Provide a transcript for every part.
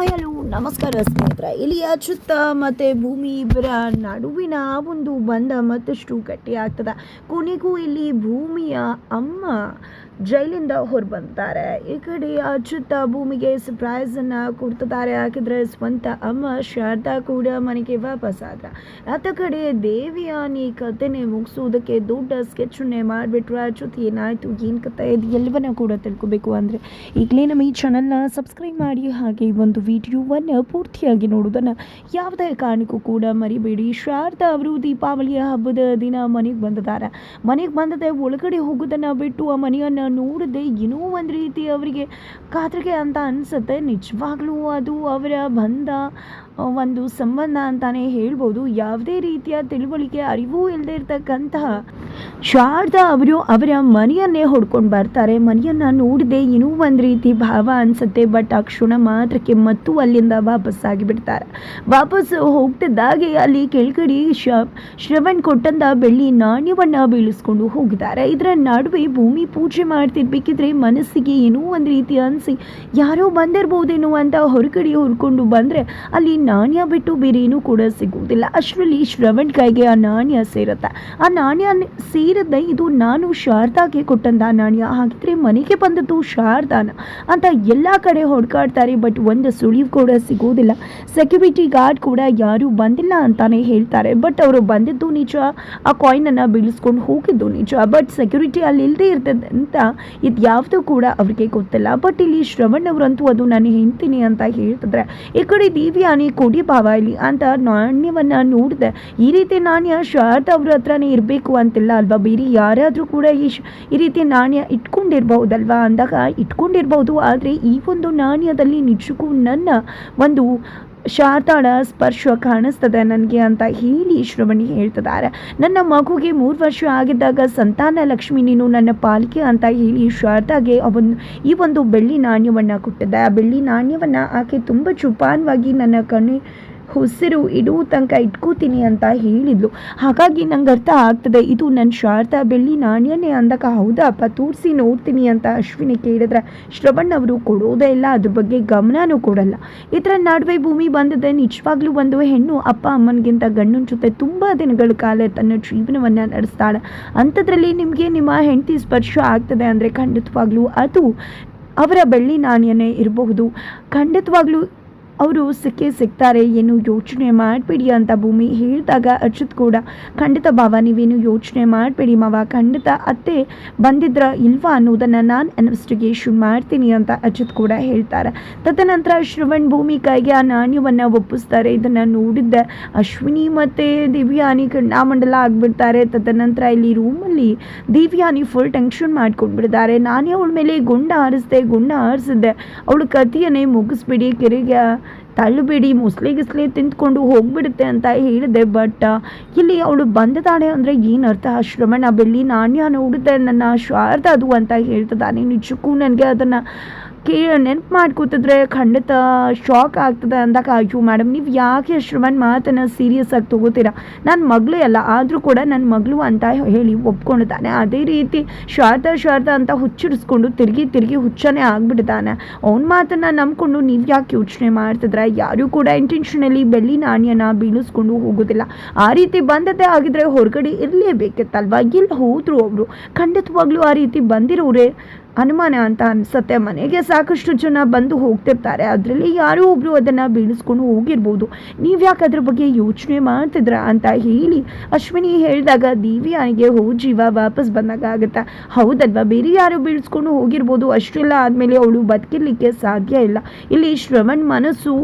Ay, algo. ನಮಸ್ಕಾರ ಸ್ನೇಹಿತರ. ಇಲ್ಲಿ ಅಚ್ಯುತ ಮತ್ತು ಭೂಮಿ ಇಬ್ಬರ ನಡುವಿನ ಒಂದು ಬಂಧ ಮತ್ತಷ್ಟು ಗಟ್ಟಿ ಆಗ್ತದೆ ಕೊನೆಗೂ ಇಲ್ಲಿ ಭೂಮಿಯ ಅಮ್ಮ ಜೈಲಿಂದ ಹೊರಬಂತಾರೆ ಈ ಕಡೆ ಅಚ್ಯುತ ಭೂಮಿಗೆ ಸರ್ಪ್ರೈಸನ್ನು ಕೊಡ್ತಿದ್ದಾರೆ. ಹಾಕಿದ್ರೆ ಸ್ವಂತ ಅಮ್ಮ ಶಾರದಾ ಕೂಡ ಮನೆಗೆ ವಾಪಸ್ ಆದ್ರ ಆತ ಕಡೆ ದೇವಿಯ ನೀ ಕಥೆನೇ ಮುಗಿಸೋದಕ್ಕೆ ದೊಡ್ಡ ಸ್ಕೆಚನ್ನೇ ಮಾಡಿಬಿಟ್ರು. ಅಚ್ಯುತ್ ಏನಾಯಿತು, ಏನು ಕಥೆ ಇದು ಎಲ್ಲವನ್ನ ಕೂಡ ತಿಳ್ಕೊಬೇಕು. ಅಂದರೆ ಈಗಲೇ ನಮ್ಮ ಈ ಚಾನಲ್ನ ಸಬ್ಸ್ಕ್ರೈಬ್ ಮಾಡಿ ಹಾಗೆ ಒಂದು ಒಂದು ವಿಡಿಯೋವನ್ನು ಪೂರ್ತಿಯಾಗಿ ನೋಡುವುದನ್ನು ಯಾವುದೇ ಕಾರಣಕ್ಕೂ ಕೂಡ ಮರಿಬೇಡಿ. ಶಾರದಾ ಅವರು ದೀಪಾವಳಿಯ ಹಬ್ಬದ ದಿನ ಮನೆಗೆ ಬಂದಿದ್ದಾರೆ. ಮನೆಗೆ ಬಂದದೆ ಒಳಗಡೆ ಹೋಗೋದನ್ನು ಬಿಟ್ಟು ಆ ಮನೆಯನ್ನು ನೋಡದೆ ಏನೋ ಒಂದು ರೀತಿ ಅವರಿಗೆ ಕಾತರಿಗೆ ಅಂತ ಅನಿಸುತ್ತೆ. ನಿಜವಾಗ್ಲೂ ಅದು ಅವರ ಬಂಧ ಒಂದು ಸಂಬಂಧ ಅಂತಲೇ ಹೇಳ್ಬೋದು. ಯಾವುದೇ ರೀತಿಯ ತಿಳುವಳಿಕೆ, ಅರಿವು ಇಲ್ಲದೆ ಇರ್ತಕ್ಕಂತಹ ಶಾರದಾ ಅವರು ಅವರ ಮನೆಯನ್ನೇ ಹೊಡ್ಕೊಂಡು ಬರ್ತಾರೆ. ಮನೆಯನ್ನು ನೋಡದೆ ಏನೋ ಒಂದು ರೀತಿ ಭಾವ ಅನಿಸುತ್ತೆ, ಬಟ್ ಆ ಕ್ಷಣ ಮಾತ್ರಕ್ಕೆ ಮತ್ತು ಅಲ್ಲಿಂದ ವಾಪಸ್ ಆಗಿಬಿಡ್ತಾರೆ. ವಾಪಸ್ ಹೋಗ್ತಿದ್ದಾಗೆ ಅಲ್ಲಿ ಕೆಳಗಡೆ ಶ, ಶ್ರವಣ್ ಕೊಟ್ಟಂದ ಬೆಳ್ಳಿ ನಾಣ್ಯವನ್ನು ಬೀಳಿಸ್ಕೊಂಡು ಹೋಗಿದ್ದಾರೆ. ಇದರ ನಡುವೆ ಭೂಮಿ ಪೂಜೆ ಮಾಡ್ತಿರ್ಬೇಕಿದ್ರೆ ಮನಸ್ಸಿಗೆ ಏನೋ ಒಂದು ರೀತಿ ಅನಿಸಿ, ಯಾರೋ ಬಂದಿರ್ಬೋದೇನೋ ಅಂತ ಹೊರಗಡೆ ಹುರ್ಕೊಂಡು ಬಂದರೆ ಅಲ್ಲಿ ನಾಣ್ಯ ಬಿಟ್ಟು ಬೇರೆ ಏನೂ ಕೂಡ ಸಿಗುವುದಿಲ್ಲ. ಅಷ್ಟರಲ್ಲಿ ಶ್ರವಣ್ ಕೈಗೆ ಆ ನಾಣ್ಯ ಸೇರುತ್ತೆ. ಆ ನಾಣ್ಯ ನ- ಸೇರದೆ ಇದು ನಾನು ಶಾರದಾಗೆ ಕೊಟ್ಟಂತ ನಾಣ್ಯ. ಹಾಗಿದ್ರೆ ಮನೆಗೆ ಬಂದದ್ದು ಶಾರದಾನ ಅಂತ ಎಲ್ಲ ಕಡೆ ಹೊಡ್ಕಾಡ್ತಾರೆ ಬಟ್ ಒಂದು ಸುಳಿವು ಕೂಡ ಸಿಗೋದಿಲ್ಲ ಸೆಕ್ಯೂರಿಟಿ ಗಾರ್ಡ್ ಕೂಡ ಯಾರೂ ಬಂದಿಲ್ಲ ಅಂತಾನೆ ಹೇಳ್ತಾರೆ. ಬಟ್ ಅವರು ಬಂದಿದ್ದು ನಿಜ, ಆ ಕಾಯಿನನ್ನು ಬೀಳಿಸ್ಕೊಂಡು ಹೋಗಿದ್ದು ನಿಜ. ಬಟ್ ಸೆಕ್ಯೂರಿಟಿ ಅಲ್ಲಿ ಇಲ್ಲದೆ ಇರ್ತದೆ ಅಂತ ಇದು ಯಾವುದೂ ಕೂಡ ಅವ್ರಿಗೆ ಗೊತ್ತಿಲ್ಲ. ಬಟ್ ಇಲ್ಲಿ ಶ್ರವಣ್ ಅವರಂತೂ ಅದು ನಾನು ಹೇಳ್ತೀನಿ ಅಂತ ಹೇಳ್ತಿದ್ರೆ, ಈ ಕಡೆ ದಿವ್ಯಾನಿ ಕೊಡಿ ಭಾವ ಇಲ್ಲಿ ಅಂತ ನಾಣ್ಯವನ್ನ ನೋಡಿದೆ, ಈ ರೀತಿ ನಾಣ್ಯ ಶಾರದಾ ಅವ್ರ ಹತ್ರನೇ ಇರಬೇಕು ಅಂತಿಲ್ಲ ಅಲ್ವಾ? ಬೇರೆ ಯಾರಾದರೂ ಕೂಡ ಈ ಈ ರೀತಿ ನಾಣ್ಯ ಇಟ್ಕೊಂಡಿರ್ಬಹುದಲ್ವಾ ಅಂದಾಗ ಇಟ್ಕೊಂಡಿರ್ಬೋದು. ಆದರೆ ಈ ಒಂದು ನಾಣ್ಯದಲ್ಲಿ ನಿಜಕ್ಕೂ ನನ್ನ ಒಂದು ಶಾರದಾಳ ಸ್ಪರ್ಶ ಕಾಣಿಸ್ತದೆ ನನಗೆ ಅಂತ ಹೇಳಿ ಶ್ರವಣಿ ಹೇಳ್ತಿದ್ದಾರೆ. ನನ್ನ ಮಗುಗೆ ಮೂರು ವರ್ಷ ಆಗಿದ್ದಾಗ ಸಂತಾನ ಲಕ್ಷ್ಮಿ ನೀನು ನನ್ನ ಪಾಲಿಕೆ ಅಂತ ಹೇಳಿ ಶಾರದಾಗೆ ಅವನು ಈ ಒಂದು ಬೆಳ್ಳಿ ನಾಣ್ಯವನ್ನು ಕೊಟ್ಟಿದ್ದೆ. ಆ ಬೆಳ್ಳಿ ನಾಣ್ಯವನ್ನು ಆಕೆ ತುಂಬ ಚುಪಾನವಾಗಿ ನನ್ನ ಕಣ್ಣಿ ಉಸಿರು ಇಡೂ ತನಕ ಇಟ್ಕೋತೀನಿ ಅಂತ ಹೇಳಿದ್ಲು. ಹಾಗಾಗಿ ನಂಗೆ ಅರ್ಥ ಆಗ್ತದೆ, ಇದು ನನ್ನ ಶಾರದಾ ಬೆಳ್ಳಿ ನಾಣ್ಯನೇ ಅಂದಾಗ ಹೌದಪ್ಪ ತೋರಿಸಿ ನೋಡ್ತೀನಿ ಅಂತ ಅಶ್ವಿನಿ ಕೇಳಿದ್ರೆ ಶ್ರವಣ್ ಅವರು ಕೊಡೋದೇ ಇಲ್ಲ, ಅದ್ರ ಬಗ್ಗೆ ಗಮನನೂ ಕೊಡಲ್ಲ. ಇದರ ನಡುವೆ ಭೂಮಿ ಬಂದದೆ ನಿಜವಾಗ್ಲೂ ಒಂದು ಹೆಣ್ಣು ಅಪ್ಪ ಅಮ್ಮನಿಗಿಂತ ಗಂಡನ ಜೊತೆ ತುಂಬ ದಿನಗಳ ಕಾಲ ತನ್ನ ಜೀವನವನ್ನು ನಡೆಸ್ತಾಳೆ. ಅಂಥದ್ರಲ್ಲಿ ನಿಮಗೆ ನಿಮ್ಮ ಹೆಂಡತಿ ಸ್ಪರ್ಶ ಆಗ್ತದೆ ಅಂದರೆ ಖಂಡಿತವಾಗ್ಲೂ ಅದು ಅವರ ಬೆಳ್ಳಿ ನಾಣ್ಯನೇ ಇರಬಹುದು. ಖಂಡಿತವಾಗ್ಲೂ ಅವರು ಸಿಕ್ಕೇ ಸಿಗ್ತಾರೆ ಏನು ಯೋಚನೆ ಮಾಡಬೇಡಿ ಅಂತ ಭೂಮಿ ಹೇಳಿದಾಗ ಅಚ್ಯುತ್ ಕೂಡ, ಖಂಡಿತ ಭಾವ, ನೀವೇನು ಯೋಚನೆ ಮಾಡಬೇಡಿ ಮಾವ, ಖಂಡಿತ ಅತ್ತೆ ಬಂದಿದ್ರ ಇಲ್ವಾ ಅನ್ನೋದನ್ನು ನಾನು ಇನ್ವೆಸ್ಟಿಗೇಷನ್ ಮಾಡ್ತೀನಿ ಅಂತ ಅಚ್ಯುತ್ ಕೂಡ ಹೇಳ್ತಾರೆ. ತದನಂತರ ಶ್ರವಣ್ ಭೂಮಿ ಕೈಗೆ ಆ ನಾಣ್ಯವನ್ನು ಒಪ್ಪಿಸ್ತಾರೆ. ಇದನ್ನು ನೋಡಿದ್ದೆ ಅಶ್ವಿನಿ ಮತ್ತು ದಿವ್ಯಾನಿ ಕಣ್ಣಾಮಂಡಲ ಆಗಿಬಿಡ್ತಾರೆ. ತದನಂತರ ಇಲ್ಲಿ ರೂಮಲ್ಲಿ ದಿವ್ಯಾನಿ ಫುಲ್ ಟೆನ್ಷನ್ ಮಾಡ್ಕೊಂಡ್ಬಿಡ್ತಾರೆ. ನಾನೇ ಅವಳ ಮೇಲೆ ಗುಂಡ ಆರಿಸಿದೆ ಗುಂಡ ಹಾರಿಸಿದ್ದೆ. ಅವಳು ಕಥೆಯನ್ನೇ ಮುಗಿಸ್ಬಿಡಿ, ಕೆರೆಗೆ ತಳ್ಳಬೇಡಿ, ಮುಸ್ಲಿ ಗಿಸ್ಲಿ ತಿಂದ್ಕೊಂಡು ಹೋಗ್ಬಿಡುತ್ತೆ ಅಂತ ಹೇಳಿದೆ. ಬಟ್, ಇಲ್ಲಿ ಅವಳು ಬಂದಿದ್ದಾಳೆ ಅಂದರೆ ಏನು ಅರ್ಥ? ಶ್ರಮಣ ಬೆಳ್ಳಿ, ನಾಣ್ಯ ನೋಡುತ್ತೆ. ನನ್ನ ಶಾರದ ಅದು ಅಂತ ಹೇಳ್ತದಾನೆ ನಿಜಕ್ಕೂ ನನಗೆ ಅದನ್ನು ಕೇ ನೆನಪು ಮಾಡ್ಕೋತಿದ್ರೆ ಖಂಡಿತ ಶಾಕ್ ಆಗ್ತದೆ ಅಂದಾಗ, ಅಯ್ಯೋ ಮೇಡಮ್ ನೀವು ಯಾಕೆ ಶ್ರವಣ್ ಮಾತನ್ನು ಸೀರಿಯಸ್ ಆಗಿ ತಗೋತೀರಾ? ನನ್ನ ಮಗಳೇ ಅಲ್ಲ, ಆದರೂ ಕೂಡ ನನ್ನ ಮಗಳು ಅಂತ ಹೇಳಿ ಒಪ್ಕೊಂಡಿದ್ದಾನೆ. ಅದೇ ರೀತಿ ಶಾರದಾ ಶಾರದಾ ಅಂತ ಹುಚ್ಚಿಡಿಸ್ಕೊಂಡು ತಿರುಗಿ ತಿರುಗಿ ಹುಚ್ಚನೇ ಆಗಿಬಿಡ್ತಾನೆ ಅವನ ಮಾತನ್ನು ನಂಬ್ಕೊಂಡು ನೀವು ಯಾಕೆ ಯೋಚನೆ ಮಾಡ್ತಿದ್ರೆ? ಯಾರೂ ಕೂಡ ಇಂಟೆನ್ಷನಲ್ಲಿ ಬೆಳ್ಳಿ ನಾಣ್ಯನ ಬೀಳಿಸ್ಕೊಂಡು ಹೋಗೋದಿಲ್ಲ. ಆ ರೀತಿ ಬಂದದ್ದೇ ಆಗಿದ್ರೆ ಹೊರಗಡೆ ಇರಲೇಬೇಕಿತ್ತಲ್ವಾ? ಇಲ್ಲಿ ಹೋದರು ಅವರು? ಖಂಡಿತವಾಗ್ಲೂ ಆ ರೀತಿ ಬಂದಿರೋರೇ ಅನುಮಾನ ಅಂತ ಅನಿಸುತ್ತೆ. ಮನೆಗೆ ಸಾಕಷ್ಟು ಜನ ಬಂದು ಹೋಗ್ತಿರ್ತಾರೆ. ಅದರಲ್ಲಿ ಯಾರೋ ಒಬ್ರು ಅದನ್ನು ಬೀಳಿಸ್ಕೊಂಡು ಹೋಗಿರ್ಬೋದು. ನೀವು ಯಾಕೆ ಅದ್ರ ಬಗ್ಗೆ ಯೋಚನೆ ಮಾಡ್ತಿದ್ರ ಅಂತ ಹೇಳಿ ಅಶ್ವಿನಿ ಹೇಳಿದಾಗ ದಿವ್ಯಾನಿಗೆ ಹೋ, ಜೀವ ವಾಪಸ್ ಬಂದಾಗ ಆಗುತ್ತೆ? ಹೌದಲ್ವಾ, ಬೇರೆ ಯಾರು ಬೀಳಿಸ್ಕೊಂಡು ಹೋಗಿರ್ಬೋದು. ಅಷ್ಟೆಲ್ಲ ಆದಮೇಲೆ ಅವಳು ಬದುಕಿರ್ಲಿಕ್ಕೆ ಸಾಧ್ಯ ಇಲ್ಲ. ಇಲ್ಲಿ ಶ್ರವಣ್ ಮನಸ್ಸು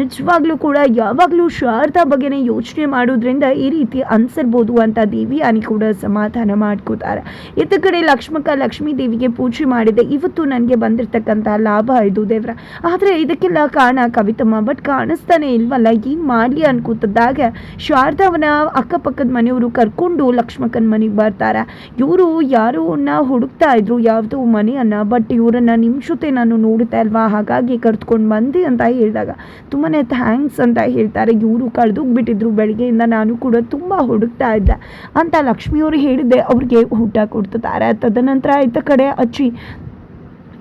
ನಿಜವಾಗ್ಲೂ ಕೂಡ ಯಾವಾಗಲೂ ಶಾರದಾ ಬಗ್ಗೆನೇ ಯೋಚನೆ ಮಾಡೋದ್ರಿಂದ ಈ ರೀತಿ ಅನ್ಸಿರ್ಬೋದು ಅಂತ ದೇವಿಯಾನಿ ಕೂಡ ಸಮಾಧಾನ ಮಾಡ್ಕೋತಾರೆ. ಇತ್ತ ಕಡೆ ಲಕ್ಷ್ಮಕ ಲಕ್ಷ್ಮೀ ದೇವಿಗೆ ಪೂಜೆ ಮಾಡಿದೆ. ಇವತ್ತು ನನಗೆ ಬಂದಿರತಕ್ಕಂಥ ಲಾಭ ಇದು ದೇವ್ರ. ಆದರೆ ಇದಕ್ಕೆಲ್ಲ ಕಾರಣ ಕವಿತಮ್ಮ ಬಟ್ ಕಾಣಿಸ್ತಾನೆ ಇಲ್ವಲ್ಲ? ಏನು ಮಾಡಲಿ ಅನ್ಕೋತಿದ್ದಾಗ ಶಾರದಾವನ ಅಕ್ಕಪಕ್ಕದ ಮನೆಯವರು ಕರ್ಕೊಂಡು ಲಕ್ಷ್ಮಕ್ಕನ ಮನೆಗೆ ಬರ್ತಾರೆ. ಇವರು ಯಾರನ್ನ ಹುಡುಕ್ತಾ ಇದ್ರು, ಯಾವುದೋ ಮನೆಯನ್ನು ಬಟ್ ಇವರನ್ನು ನಿಮ್ಮ ಜೊತೆ ನಾನು ನೋಡುತ್ತಾ ಅಲ್ವಾ ಹಾಗಾಗಿ ಕರ್ತ್ಕೊಂಡು ಬಂದೆ ಅಂತ ಹೇಳಿದಾಗ ತುಂಬಾ ಥ್ಯಾಂಕ್ಸ್ ಅಂತ ಹೇಳ್ತಾರೆ. ಇವರು ಕಳೆದೋಗ್ಬಿಟ್ಟಿದ್ರು. ಬೆಳಗ್ಗೆಯಿಂದ ನಾನು ಕೂಡ ತುಂಬ ಹುಡುಕ್ತಾ ಇದ್ದೆ. ಅಂತ ಲಕ್ಷ್ಮಿಯವರು ಹೇಳಿದ್ದೆ, ಅವ್ರಿಗೆ ಊಟ ಕೊಡ್ತಿದ್ದಾರೆ ತದನಂತರ ಆಯ್ತ ಕಡೆ ಅಚ್ಚಿ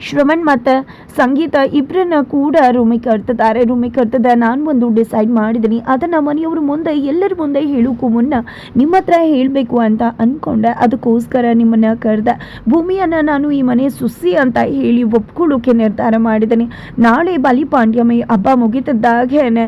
ಶ್ರವಣ್ ಮತ್ತು ಸಂಗೀತ ಇಬ್ಬರನ್ನ ಕೂಡ ರೂಮಿಗೆ ಕರ್ತಿದ್ದಾರೆ ರೂಮಿಗೆ ಕರ್ತದ ನಾನು ಒಂದು ಡಿಸೈಡ್ ಮಾಡಿದ್ದೀನಿ ಅದನ್ನು ಮನೆಯವರು ಮುಂದೆ, ಎಲ್ಲರ ಮುಂದೆ ಹೇಳೋಕ್ಕೂ ಮುನ್ನ ನಿಮ್ಮ ಹತ್ರ ಹೇಳಬೇಕು ಅಂತ ಅಂದ್ಕೊಂಡೆ ಅದಕ್ಕೋಸ್ಕರ ನಿಮ್ಮನ್ನು ಕರೆದೆ. ಭೂಮಿಯನ್ನು ನಾನು ಈ ಮನೆ ಸುಸ್ಸಿ ಅಂತ ಹೇಳಿ ಒಪ್ಕೊಳ್ಳೋಕೆ ನಿರ್ಧಾರ ಮಾಡಿದ್ದೀನಿ ನಾಳೆ ಬಲಿಪಾಂಡ್ಯಮಿ ಹಬ್ಬ ಮುಗಿತಿದ್ದಾಗೇನೆ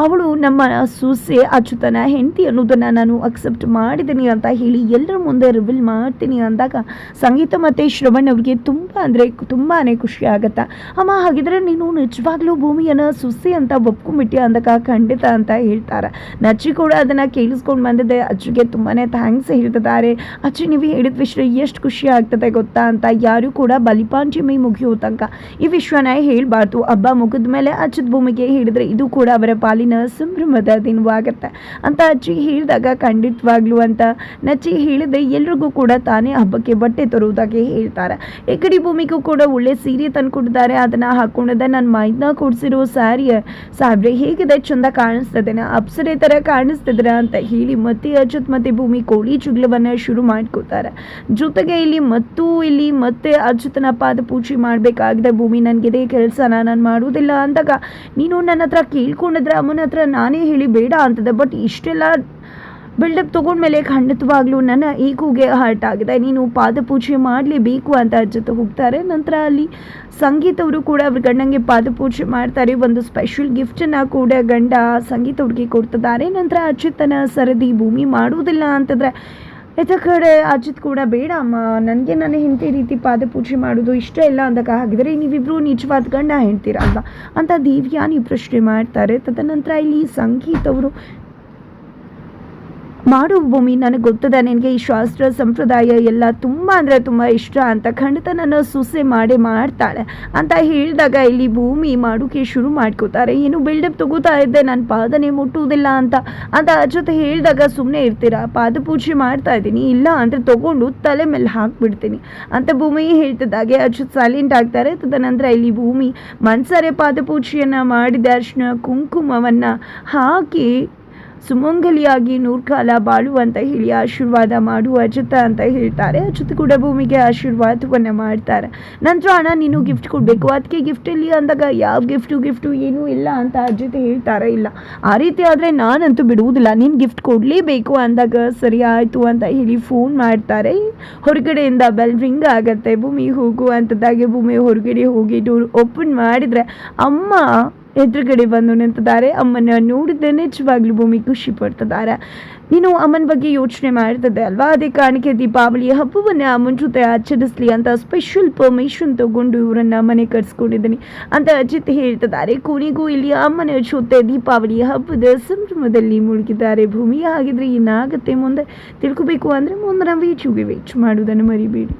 ಅವಳು ನಮ್ಮ ಸೊಸೆ ಅಚ್ಯುತನ ಹೆಂಡತಿ ಅನ್ನೋದನ್ನು ನಾನು ಅಕ್ಸೆಪ್ಟ್ ಮಾಡಿದ್ದೀನಿ ಅಂತ ಹೇಳಿ ಎಲ್ಲರ ಮುಂದೆ ರಿವೀಲ್ ಮಾಡ್ತೀನಿ ಅಂದಾಗ ಸಂಗೀತ ಮತ್ತು ಶ್ರವಣ್ ಅವ್ರಿಗೆ ತುಂಬ ಅಂದರೆ ತುಂಬಾ ಖುಷಿ ಆಗುತ್ತೆ? ಅಮ್ಮ, ಹಾಗಿದ್ರೆ ನೀನು ನಿಜವಾಗ್ಲೂ ಭೂಮಿಯನ್ನು ಸೊಸೆ ಅಂತ ಒಪ್ಕೊಂಡ್ಬಿಟ್ಟಿ ಅಂದಾಗ ಖಂಡಿತ ಅಂತ ಹೇಳ್ತಾರೆ. ನಚ್ಚಿ ಕೂಡ ಅದನ್ನು ಕೇಳಿಸ್ಕೊಂಡು ಬಂದಿದ್ದೆ ಅಜ್ಜಿಗೆ ತುಂಬಾ ಥ್ಯಾಂಕ್ಸ್ ಹೇಳ್ತಿದ್ದಾರೆ. ಅಜ್ಜಿ ನೀವು ಹೇಳಿದ ವಿಷಯ ಎಷ್ಟು ಖುಷಿ ಆಗ್ತದೆ ಗೊತ್ತಾ ಅಂತ ಯಾರು ಕೂಡ ಬಲಿಪಾಂಚಮಿ ಮುಗಿಯೋ ತನಕ ಈ ವಿಷಯನ ಹೇಳಬಾರ್ದು. ಹಬ್ಬ ಮುಗಿದ ಮೇಲೆ ಅಜ್ಜದ ಭೂಮಿಗೆ ಹೇಳಿದರೆ ಇದು ಕೂಡ ಅವರ ಪಾಲಿನ ಸಂಭ್ರಮದ ದಿನವಾಗತ್ತೆ. ಅಂತ ಅಜ್ಜಿ ಹೇಳಿದಾಗ ಖಂಡಿತವಾಗ್ಲು ಅಂತ ನಚ್ಚಿ ಹೇಳಿದೆ, ಎಲ್ರಿಗೂ ಕೂಡ ತಾನೇ ಹಬ್ಬಕ್ಕೆ ಬಟ್ಟೆ ತರುವುದಾಗಿ ಹೇಳ್ತಾರೆ. ಈ ಕಡೆ ಭೂಮಿಗೂ ಕೂಡ ಒಳ್ಳೆ ಸೀರೆ ತಂದ್ಕೊಟ್ಟಿದ್ದಾರೆ. ಅದನ್ನ ಹಾಕೊಂಡಿದ್ದೆ ನನ್ನ ಮೈದ್ನ ಕೊಡ್ಸಿರೋ ಸ್ಯಾರಿಯ ಸಾಬ್ರೆ ಹೇಗಿದೆ, ಚಂದ ಕಾಣಿಸ್ತದೇನ ಅಪ್ಸರೆ ಥರ ಕಾಣಿಸ್ತಿದ್ರ ಅಂತ ಹೇಳಿ ಮತ್ತೆ ಅಜ್ಜತ್ ಮತ್ತೆ ಭೂಮಿ ಕೋಳಿ ಚುಗ್ಲವನ್ನ ಶುರು ಮಾಡ್ಕೋತಾರೆ ಜೊತೆಗೆ ಇಲ್ಲಿ ಮತ್ತು ಇಲ್ಲಿ ಮತ್ತೆ ಅಚ್ಯುತನ ಪಾದ ಪೂಜೆ ಮಾಡಬೇಕಾಗಿದೆ. ಭೂಮಿ ನನಗಿದೆ ಕೆಲಸನ ನಾನು ಮಾಡುವುದಿಲ್ಲ ಅಂದಾಗ ನೀನು ನನ್ನ ಹತ್ರ ಕೇಳ್ಕೊಂಡಿದ್ರೆ ಅಮ್ಮನ ಹತ್ರ ನಾನೇ ಹೇಳಿ ಬೇಡ ಅಂತದೆ ಬಟ್ ಇಷ್ಟೆಲ್ಲ ಬಿಲ್ಡಪ್ ತೊಗೊಂಡ್ಮೇಲೆ ಖಂಡಿತವಾಗ್ಲೂ ನನ್ನ ಈಗೂಗೆ ಹರ್ಟ್ ಆಗಿದೆ. ನೀನು ಪಾದಪೂಜೆ ಮಾಡಲೇಬೇಕು ಅಂತ ಜೊತೆ ಹೋಗ್ತಾರೆ. ನಂತರ ಅಲ್ಲಿ ಸಂಗೀತ ಅವರು ಕೂಡ ಅವ್ರ ಗಂಡಂಗೆ ಪಾದಪೂಜೆ ಮಾಡ್ತಾರೆ. ಒಂದು ಸ್ಪೆಷಲ್ ಗಿಫ್ಟನ್ನು ಕೂಡ ಗಂಡ ಸಂಗೀತ ಅವ್ರಿಗೆ ಕೊಡ್ತಿದ್ದಾರೆ. ನಂತರ ಅಚ್ಯುತನ ಸರದಿ ಭೂಮಿ ಮಾಡುವುದಿಲ್ಲ ಅಂತಂದರೆ ಇತ್ತ ಕಡೆ ಅಜಿತ್ ಕೂಡ, ಬೇಡ ಅಮ್ಮ, ನನಗೆ ನಾನು ಹೆಂಡತಿ ರೀತಿ ಪಾದಪೂಜೆ ಮಾಡೋದು ಇಷ್ಟ ಇಲ್ಲ ಅಂದಾಗ ಹಾಗಿದ್ರೆ ನೀವಿಬ್ಬರು ನಿಜವಾದ ಗಂಡ ಹೆಂಡ್ತೀರಲ್ವಾ? ಅಂತ ದಿವ್ಯಾನಿ ಪ್ರಶ್ನೆ ಮಾಡ್ತಾರೆ. ತದನಂತರ ಇಲ್ಲಿ ಸಂಗೀತ್ ಅವರು ಮಾಡು ಭೂಮಿ, ನನಗೆ ಗೊತ್ತದೆ, ನಿನಗೆ ಈ ಶಾಸ್ತ್ರ ಸಂಪ್ರದಾಯ ಎಲ್ಲ ತುಂಬ ಅಂದರೆ ತುಂಬ ಇಷ್ಟ ಅಂತ ಖಂಡಿತ ನನ್ನ ಸೊಸೆ ಮಾಡೇ ಮಾಡ್ತಾಳೆ ಅಂತ ಹೇಳಿದಾಗ ಇಲ್ಲಿ ಭೂಮಿ ಮಾಡೋಕೆ ಶುರು ಮಾಡ್ಕೋತಾರೆ. ಏನು ಬಿಲ್ಡಪ್ ತಗೋತಾ ಇದ್ದೆ, ನಾನು ಪಾದನೆ ಮುಟ್ಟುವುದಿಲ್ಲ ಅಂತ ಅಂತ ಜೊತೆ ಹೇಳಿದಾಗ ಸುಮ್ಮನೆ ಇರ್ತೀರಾ? ಪಾದ ಪೂಜೆ ಮಾಡ್ತಾ ಇದ್ದೀನಿ, ಇಲ್ಲ ಅಂದರೆ ತಗೊಂಡು ತಲೆ ಮೇಲೆ ಹಾಕ್ಬಿಡ್ತೀನಿ ಅಂತ ಭೂಮಿ ಹೇಳ್ತಿದ್ದಾಗೆ ಅಚ್ಯುತ್ ಸೈಲೆಂಟ್ ಆಗ್ತಾರೆ. ತದನಂತರ ಇಲ್ಲಿ ಭೂಮಿ ಮನ್ಸರೆ ಪಾದ ಪೂಜೆಯನ್ನು ಮಾಡಿದ ಅರ್ಶಿನ ಕುಂಕುಮವನ್ನು ಹಾಕಿ ಸುಮಂಗಲಿಯಾಗಿ ನೂರ್ಕಾಲ ಬಾಳು ಅಂತ ಹೇಳಿ ಆಶೀರ್ವಾದ ಮಾಡು ಅಜಿತ ಅಂತ ಹೇಳ್ತಾರೆ. ಅಚ್ಯುತ ಕೂಡ ಭೂಮಿಗೆ ಆಶೀರ್ವಾದವನ್ನ ಮಾಡ್ತಾರೆ. ನಂತರ ಅಣ್ಣ, ನೀನು ಗಿಫ್ಟ್ ಕೊಡಬೇಕು. ಅದಕ್ಕೆ ಗಿಫ್ಟಲ್ಲಿ ಅಂದಾಗ, ಯಾವ ಗಿಫ್ಟು ಗಿಫ್ಟು ಏನೂ ಇಲ್ಲ ಅಂತ ಅಜ್ಜಿತ ಹೇಳ್ತಾರೆ ಇಲ್ಲ. ಆ ರೀತಿ ಆದರೆ ನಾನಂತೂ ಬಿಡುವುದಿಲ್ಲ. ನೀನು ಗಿಫ್ಟ್ ಕೊಡಲೇಬೇಕು ಅಂದಾಗ ಸರಿ ಆಯಿತು ಅಂತ ಹೇಳಿ ಫೋನ್ ಮಾಡ್ತಾರೆ. ಹೊರಗಡೆಯಿಂದ ಬೆಲ್ ರಿಂಗ್ ಆಗುತ್ತೆ. ಭೂಮಿ ಹೋಗು ಅಂತದಾಗೆ ಭೂಮಿ ಹೊರಗಡೆ ಹೋಗಿ ಡೋರ್ ಓಪನ್ ಮಾಡಿದರೆ ಅಮ್ಮ ಎದುರುಗಡೆ ಬಂದು ನಿಂತಿದ್ದಾರೆ. ಅಮ್ಮನ ನೋಡಿದ್ರೆ ನಿಜವಾಗ್ಲೂ ಭೂಮಿ ಖುಷಿ ಪಡ್ತಿದ್ದಾರೆ. ನೀನು ಅಮ್ಮನ ಬಗ್ಗೆ ಯೋಚನೆ ಮಾಡ್ತಿದ್ದೆ ಅಲ್ವಾ? ಅದೇ ಕಾರಣಕ್ಕೆ ದೀಪಾವಳಿ ಹಬ್ಬವನ್ನು ಅಮ್ಮನ ಜೊತೆ ಆಚರಿಸ್ಲಿ ಅಂತ ಸ್ಪೆಷಲ್ ಪರ್ಮಿಷನ್ ತಗೊಂಡು ಇವರನ್ನ ಮನೆ ಕರ್ಸ್ಕೊಂಡಿದ್ದೀನಿ ಅಂತ ಅಜಿತ್ ಹೇಳ್ತಿದ್ದಾರೆ. ಕೊನೆಗೂ ಇಲ್ಲಿ ಅಮ್ಮನ ಜೊತೆ ದೀಪಾವಳಿ ಹಬ್ಬದ ಸಂಭ್ರಮದಲ್ಲಿ ಮುಳುಗಿದ್ದಾರೆ. ಭೂಮಿ ಹಾಗಿದ್ರೆ ಏನಾಗುತ್ತೆ ಮುಂದೆ ತಿಳ್ಕೊಬೇಕು ಅಂದ್ರೆ ಮುಂದೆ ನಾವು ವೇಚುಗೆ ವೇಚ್ ಮಾಡೋದನ್ನು ಮರಿಬೇಡಿ.